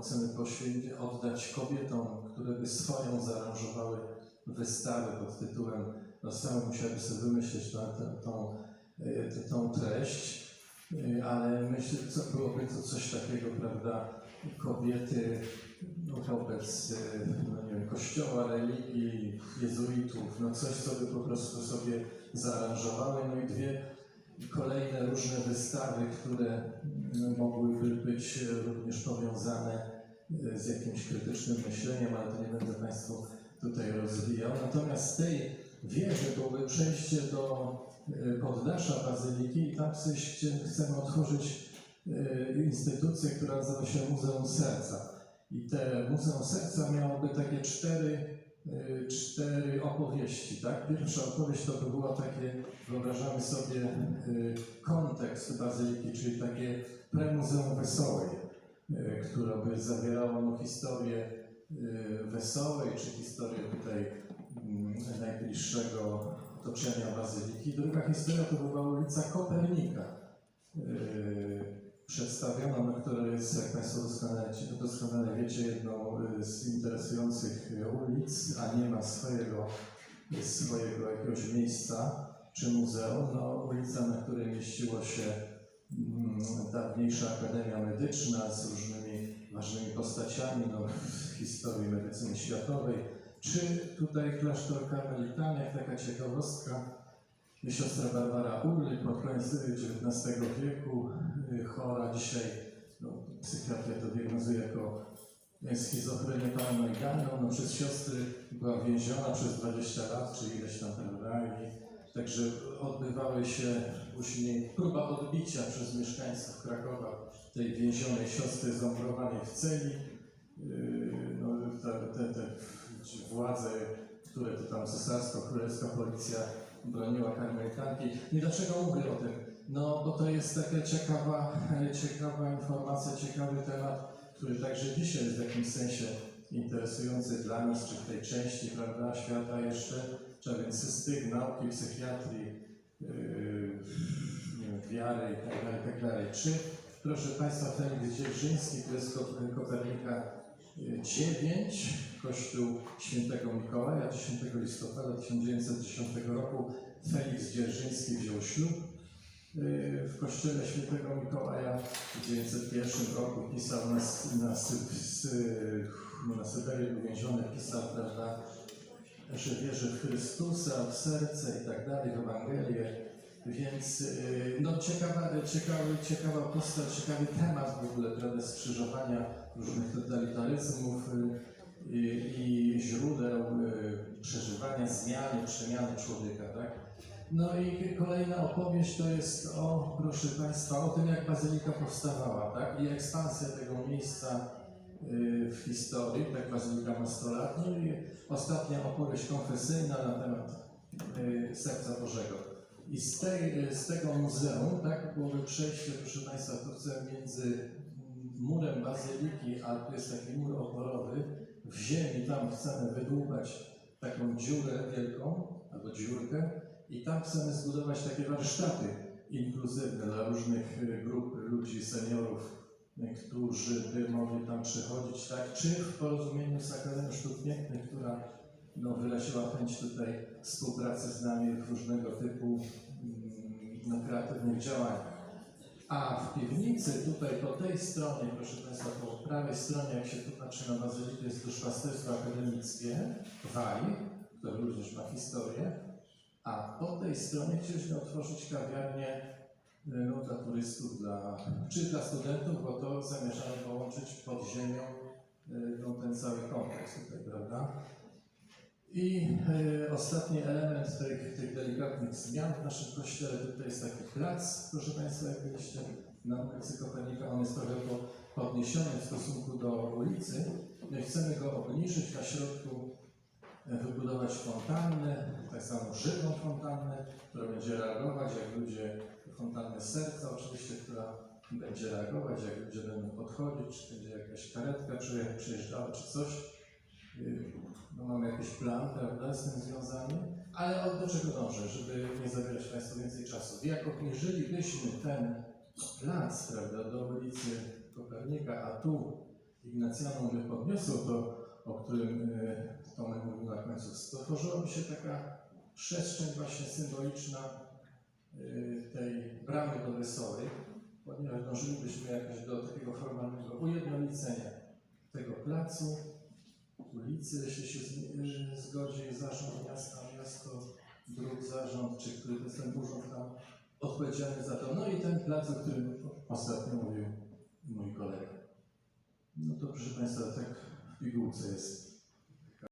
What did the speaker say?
chcemy poświęcić, oddać kobietom, które by swoją zaaranżowały wystawę pod tytułem, no same musiały sobie wymyślić tą, tą, tą, tą treść, y, ale myślę, co byłoby to coś takiego, prawda, kobiety no, wobec y, no, nie wiem, kościoła, religii, jezuitów, no coś, co by po prostu sobie zaaranżowały, no i dwie kolejne różne wystawy, które mm, mogłyby być e, również powiązane e, z jakimś krytycznym myśleniem, ale to nie będę Państwu tutaj rozwijał. Natomiast z tej wieży byłoby przejście do e, poddasza Bazyliki i tam chcemy otworzyć instytucję, która nazywa się Muzeum Serca. I te Muzeum Serca miałoby takie cztery, cztery opowieści. Tak? Pierwsza opowieść to by było takie, wyobrażamy sobie e, kontekst Bazyliki, czyli takie premuzeum wesołej, e, które by zawierało no, historię wesołej, czy historię tutaj mm, najbliższego otoczenia Bazyliki. Druga historia to była ulica Kopernika, przedstawiona, no, która jest, jak Państwo doskonale, doskonale wiecie, jedną e, z interesujących e, ulic, a nie ma swojego, swojego jakiegoś miejsca czy muzeum. No, ulica, na której mieściło się mm, dawniejsza Akademia Medyczna z różnymi ważnymi postaciami no, w historii medycyny światowej, czy tutaj klasztor karmelitanek, taka ciekawostka, siostra Barbara Urlik pod koniec XIX wieku, y, chora dzisiaj, no, psychiatria to diagnozuje jako schizofrenię paranoidalną, no, przez siostry była więziona przez 20 lat, czy ileś tam, prawda, i Także odbywały się później próba odbicia przez mieszkańców Krakowa tej więzionej siostry zamurowanej w celi. Yy, No, te, te, te władze, które to tam cesarsko-królewska policja broniła karmelitanki. I dlaczego mówię o tym? No, bo to jest taka ciekawa, ciekawa informacja, ciekawy temat, który także dzisiaj jest w jakimś sensie interesujący dla nas, czy w tej części prawda, świata jeszcze, czy a więc styk nauki, psychiatrii, yy, nie wiary itd., itd. Czy, proszę Państwa, Felix Dzierżyński, to jest Ko- Kopernika 9, Kościół Świętego Mikołaja, 10 listopada 1910 roku Felix Dzierżyński wziął ślub yy, w Kościele Świętego Mikołaja. W 1901 roku pisał na, na, sy- na Syberii był więziony, pisał, prawda, że wierzy w Chrystusa, w serce i tak dalej, w Ewangelię. Więc yy, no, ciekawa, ciekawy, ciekawa postać, ciekawy temat w ogóle, prawda, skrzyżowania różnych totalitaryzmów yy, i, i źródeł yy, przeżywania zmiany, przemiany człowieka, tak? No i kolejna opowieść to jest o, proszę Państwa, o tym, jak Bazylika powstawała, tak? I ekspansja tego miejsca w historii, tak Bazylika ma 100 lat. No i ostatnia opowieść konfesyjna na temat y, Serca Bożego. I z, tej, z tego muzeum, tak, byłoby przejście, proszę Państwa, tu chcę między mm, murem Bazyliki, a tu jest taki mur oporowy, w ziemi, tam chcemy wydłubać taką dziurę wielką, albo dziurkę i tam chcemy zbudować takie warsztaty inkluzywne dla różnych y, grup ludzi, seniorów, y, którzy by mogli tam przychodzić, tak, czy w porozumieniu z Akademią Sztuk Pięknych, która no, wyraziła chęć tutaj współpracy z nami w różnego typu mm, no, kreatywnych działaniach. A w piwnicy, tutaj po tej stronie, proszę Państwa, po prawej stronie, jak się tu patrzy na bazylikę, jest duszpasterstwo akademickie, WAI, które również ma historię, a po tej stronie chcieliśmy otworzyć kawiarnię y, no, dla turystów, dla, czy dla studentów, bo to zamierzamy połączyć pod ziemią y, no, ten cały kompleks tutaj, prawda? I e, ostatni element tych, tych delikatnych zmian w naszym kościele, tutaj jest taki plac, proszę Państwa, jak byliście na ulicy Kopernika, on jest trochę po- podniesiony w stosunku do ulicy. My chcemy go obniżyć, na środku e, wybudować fontannę, tak samo żywą fontannę, która będzie reagować, jak ludzie, fontannę serca oczywiście, która będzie reagować, jak ludzie będą podchodzić, czy będzie jakaś karetka, przyjeżdżała, czy coś. Y, no, mamy jakiś plan, prawda, z tym związany, ale od do czego dążę, żeby nie zabierać Państwu więcej czasu. Jak obniżylibyśmy ten plac, prawda, do ulicy Kopernika, a tu Ignacjanom by podniosło to, o którym e, Tomek mówił na końcu, stworzyłaby się taka przestrzeń właśnie symboliczna e, tej bramy do Wesołej, ponieważ dążylibyśmy jakoś do takiego formalnego ujednolicenia tego placu, ulicy, jeśli się zgodzi zarząd miasta, miasto, dróg zarząd, czy który to jest urząd tam odpowiedzialny za to. No i ten plac, o którym ostatnio mówił mój kolega. No to proszę Państwa, tak w pigułce jest